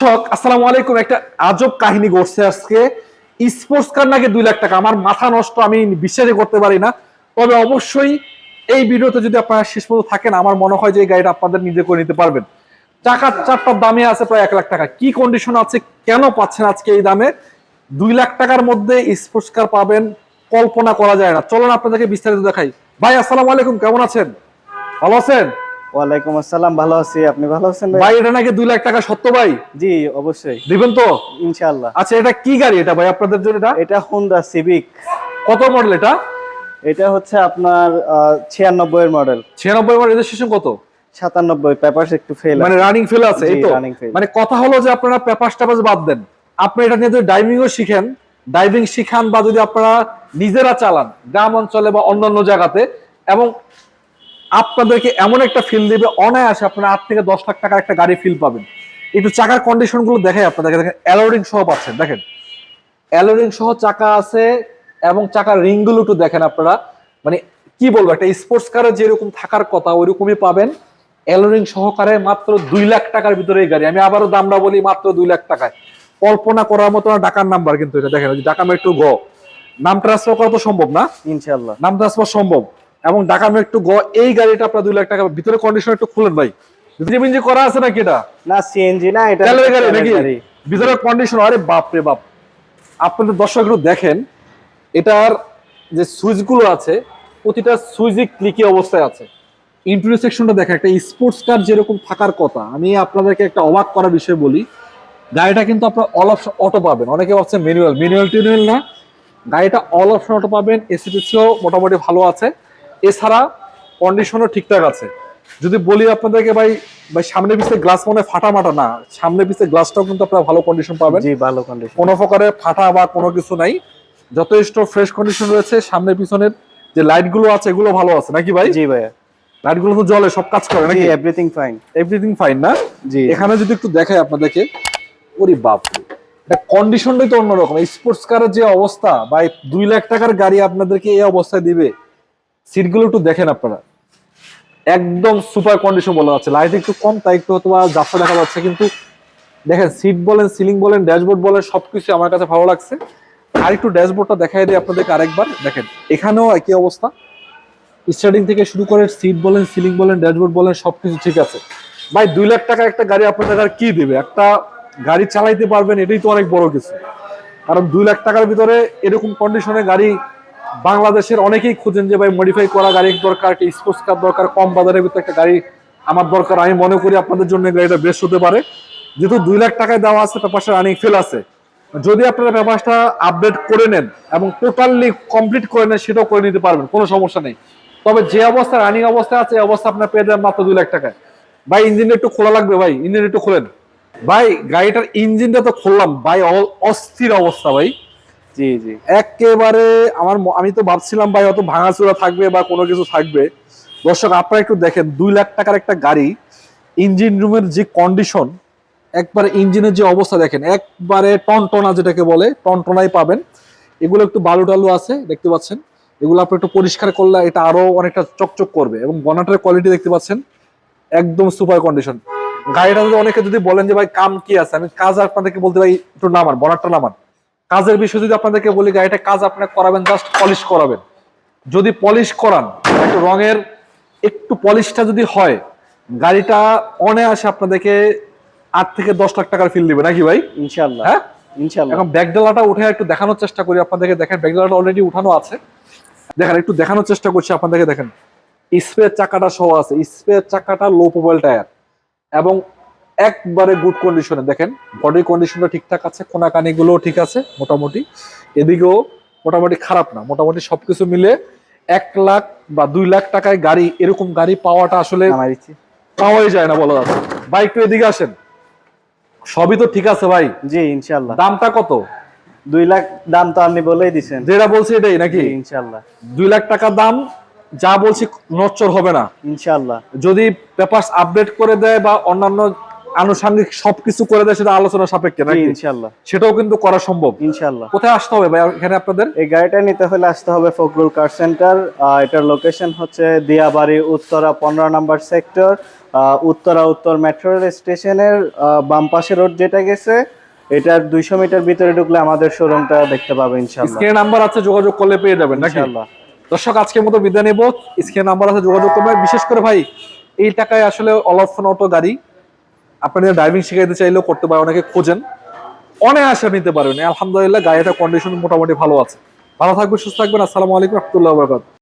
দর্শক, আসসালামু আলাইকুম। একটা আজব কাহিনী ঘটছে আজকে। স্পোর্টস কার নাকি দুই লাখ টাকা। আমার মাথা নষ্ট, আমি বিশ্বাসই করতে পারি না। তবে অবশ্যই এই ভিডিওতে যদি আপনারা শেষ পর্যন্ত থাকেন, আমার মনে হয় যে এই গাড়িটা আপনাদের নিজে করে নিতে পারবেন। টাকা চারটার দামে আছে প্রায় এক লাখ টাকা। কি কন্ডিশন আছে, কেন পাচ্ছেন আজকে এই দামে? দুই লাখ টাকার মধ্যে স্পোর্টস কার পাবেন, কল্পনা করা যায় না। চলুন আপনাদেরকে বিস্তারিত দেখাই। ভাই, আসসালামু আলাইকুম। কেমন আছেন? ভালো আছেন? ওয়ালাইকুম আসসালাম ভালো আছি। আপনি ভালো আছেন ভাই? এটা নাকি লাখ টাকা সত্য ভাই? জি অবশ্যই। দিবেন তো? ইনশাআল্লাহ। আচ্ছা এটা কি গাড়ি এটা ভাই আপনাদের জন্য এটা? এটা কত মডেল এটা? এটা হচ্ছে আপনার ছিয়ানব্বই এর মডেল ছিয়ানব্বই মডেল রেজিস্ট্রেশন কত? পেপারস একটু ফেল মানে রানিং ফেল আছে এই তো? মানে কথা হলো যে আপনারা পেপার টাপাস বাদ দেন। আপনি এটা নিয়ে যদি ড্রাইভিংও শিখেন ড্রাইভিং শিখান বা যদি আপনারা নিজেরা চালান গ্রাম অঞ্চলে বা অন্যান্য জায়গাতে এবং আপনাদেরকে এমন একটা ফিল দিবে অনায়াসে আপনারা আট থেকে দশ লাখ টাকার একটা গাড়ি ফিল পাবেন। একটু চাকার কন্ডিশনগুলো দেখাই আপনাদেরকে দেখেন অ্যালোরিং সহ পাচ্ছেন দেখেন। অ্যালোরিং সহ চাকা আছে এবং চাকার রিংগুলো একটু দেখেন আপনারা। মানে কি বলব একটা স্পোর্টস কারে যেরকম থাকার কথা ওইরকমই পাবেন। অ্যালোরিং সহকারে মাত্র দুই লাখ টাকার ভিতরে এই গাড়ি। আমি আবারও দামটা বলি মাত্র দুই লাখ টাকায়। কল্পনা করার মতো না ডাকার নাম্বার কিন্তু এটা দেখেন ঢাকা মেট্রো গ নাম ট্রান্সফার করা তো সম্ভব না? ইনশাল্লাহ নাম ট্রান্সফার সম্ভব। এবং ঢাকা মেট্রো গ এই গাড়িটা আপনার দুই লাখ টাকা ভিতরে কন্ডিশন একটু খুলেন ভাই। জিমিঞ্জি করা আছে নাকি এটা? না সিএনজি না এটা তেলের গাড়ি নাকি? ভিতরে কন্ডিশন আরে বাপ রে বাপ। আপনাদের দর্শক একটু দেখেন এটার যে সুইচগুলো আছে প্রতিটা সুইচই ক্লিকি অবস্থায় আছে। ইন্টারিয়র সেকশনটা দেখেন একটা স্পোর্টস কার যেরকম থাকার কথা আমি আপনাদেরকে একটা অবাক করার বিষয় বলি গাড়িটা কিন্তু আপনার অল অপশন অটো পাবেন। অনেকে ভাবছেন ম্যানুয়াল ম্যানুয়াল টিনুয়াল না। গাড়িটা অল অপশন অটো পাবেন এসিপিসিও মোটামুটি ভালো আছে। এছাড়া কন্ডিশনও ঠিকঠাক আছে। যদি বলি আপনাদেরকে ভাই ভাই সামনে পিছে গ্লাস মনে ফাটা মাটা না সামনে পিছে গ্লাসটাও কিন্তু আপনারা ভালো কন্ডিশন পাবেন। জি ভালো কন্ডিশন কোনো প্রকারের ফাটা বা কোনো কিছু নাই। যথেষ্ট ফ্রেশ কন্ডিশন রয়েছে সামনে পিছনের যে লাইটগুলো আছে এগুলো ভালো আছে। নাকি ভাই? জি ভাইয়া। লাইটগুলো তো জলে সব কাজ করে নাকি? এভরিথিং ফাইন এভরিথিং ফাইন না? জি। এখানে যদি একটু দেখাই আপনাদেরকে ওরে বাপ এটা কন্ডিশনটাই তো অন্যরকম। স্পোর্টস কারের যে অবস্থা বা দুই লাখ টাকার গাড়ি আপনাদেরকে এই অবস্থায় দিবে। সিটগুলো একটু দেখেন আপনারা। একদম সুপার কন্ডিশন বলা যাচ্ছে। লাইট একটু কম, তাই একটু হয়তো জাফা দেখা যাচ্ছে, কিন্তু দেখেন, সিট বলেন, সিলিং বলেন, ড্যাশবোর্ড বলেন, সবকিছু আমার কাছে ভালো লাগছে। আর একটু ড্যাশবোর্ডটা দেখাই দিই আপনাদেরকে আরেকবার। দেখেন, এখানেও একই অবস্থা। স্টার্টিং থেকে শুরু করে সিট বলেন, সিলিং বলেন, ড্যাশবোর্ড বলেন, সবকিছু ঠিক আছে। ভাই, দুই লাখ টাকা একটা গাড়ি আপনাদের আর কি দেবে? একটা গাড়ি চালাইতে পারবেন, এটাই তো অনেক বড় কিছু। কারণ দুই লাখ টাকার ভিতরে এরকম কন্ডিশনে গাড়ি বাংলাদেশের অনেকেই খুঁজেন যে ভাই মডিফাই করা গাড়ি দরকার একটা স্পোর্টস কার দরকার, কম বাজারের ভিতরে একটা গাড়ি আমার দরকার। আমি মনে করি আপনাদের জন্য গাড়িটা বেস্ট হতে পারে। যেহেতু দুই লাখ টাকায় দেওয়া আছে পেপারসটা রানিং ফেল আছে। যদি আপনারা পেপারসটা আপডেট করে নেন এবং টোটালি কমপ্লিট করে নেন, সেটাও করে নিতে পারবেন, কোনো সমস্যা নেই। তবে যে অবস্থা রানিং অবস্থায় আছে, এই অবস্থা আপনার পেয়ে যাবেন মাত্র দুই লাখ টাকায়। ভাই ইঞ্জিনটা একটু খোলা লাগবে ভাই ইঞ্জিন একটু খোলেন। ভাই, গাড়িটার ইঞ্জিনটা তো খুললাম। ভাই অস্থির অবস্থা ভাই। জি জি। একেবারে আমার আমি তো ভাবছিলাম ভাই হয়তো ভাঙাচোরা থাকবে বা কোনো কিছু থাকবে। দর্শক, আপনারা একটু দেখেন, দুই লাখ টাকার একটা গাড়ি, ইঞ্জিন রুমের যে কন্ডিশন একবারে ইঞ্জিনের যে অবস্থা দেখেন, একবারে টনটনা যেটাকে বলে, টনটনাই পাবেন। এগুলো একটু বালু টালু আছে, দেখতে পাচ্ছেন। এগুলো আপনি একটু পরিষ্কার করলে এটা আরও অনেকটা চকচক করবে এবং বনাটের কোয়ালিটি দেখতে পাচ্ছেন, একদম সুপার কন্ডিশন গাড়িটা যদি অনেকে যদি বলেন যে ভাই কাম কি আছে, আমি কাজ আপনাদেরকে বলতে ভাই একটু নামান, বনাটটা নামান। কাজের বিষয় যদি আপনাদেরকে বলি গাড়িটা কাজ আপনার করাবেন জাস্ট পলিশ করাবেন। যদি পলিশ করান একটু রঙের একটু পলিশটা যদি হয় গাড়িটা অনায়াসে আপনাদেরকে আট থেকে দশ লাখ টাকার ফিল দিবে নাকি ভাই? ইনশাল্লাহ। হ্যাঁ? ইনশাল্লাহ। এখন ব্যাগডালাটা উঠে একটু দেখানোর চেষ্টা করি আপনাদেরকে দেখেন ব্যাগডালাটা অলরেডি উঠানো আছে। দেখেন একটু দেখানোর চেষ্টা করছি আপনাদেরকে দেখেন। স্পেয়ার চাকাটা সহ আছে স্পেয়ার চাকাটা লো প্রোফাইল টায়ার এবং একবারে গুড কন্ডিশনে দেখেন বডি কন্ডিশনটা ঠিকঠাক আছে কোনাকানি গুলো ঠিক আছে মোটামুটি। এদিকেও মোটামুটি খারাপ না মোটামুটি সবকিছু মিলে এক লাখ বা দুই লাখ টাকায় গাড়ি এরকম গাড়ি পাওয়াটা আসলে পাওয়াই যায় না বলা যাচ্ছে। ভাই একটু এদিকে আসেন। সবই তো ঠিক আছে ভাই। জি ইনশাল্লাহ দামটা কত? দুই লাখ দাম তো আপনি বলেই দিচ্ছেন যেটা বলছি এটাই নাকি? ইনশাল্লাহ দুই লাখ টাকা দাম যা বলছি নচ্চর হবে না। ইনশাল্লাহ যদি পেপারস আপডেট করে দেয় বা অন্যান্য আনুষঙ্গিক সবকিছু করে দেয় সেটা আলোচনা সাপেক্ষে নাকি? ইনশাআল্লাহ। সেটাও কিন্তু করা সম্ভব। ইনশাআল্লাহ। কোথায় আসতে হবে ভাই এখানে আপনাদের? এই গাড়িটা নিতে হলে আসতে হবে ফখরুল কার সেন্টার। এটার লোকেশন হচ্ছে দিয়াবাড়ি উত্তরা পনেরো নম্বর সেক্টর। উত্তরা উত্তর মেট্রো রেল স্টেশনের বাম পাশে রোড যেটা গেছে এটার দুইশো মিটার ভিতরে ঢুকলে আমাদের শোরুমটা দেখতে পাবে ইনশাল্লাহ স্ক্রিনে নাম্বার আছে যোগাযোগ করলে পেয়ে যাবেন নাকি? ইনশাল্লাহ দর্শক আজকের মতো বিদায় নেব। স্ক্রিনে নাম্বার আছে যোগাযোগ করবেন। বিশেষ করে ভাই এই টাকায় আসলে অল অপশন অটো গাড়ি আপনাদের ড্রাইভিং শিখাইতে চাইলেও করতে পারে অনেকে খোঁজেন। অনায়াসে নিতে পারবেন। আলহামদুলিল্লাহ, গাড়িটা কন্ডিশন মোটামুটি ভালো আছে। ভালো থাকবেন, সুস্থ থাকবেন। আসসালামু আলাইকুম রহমতুল্লাহ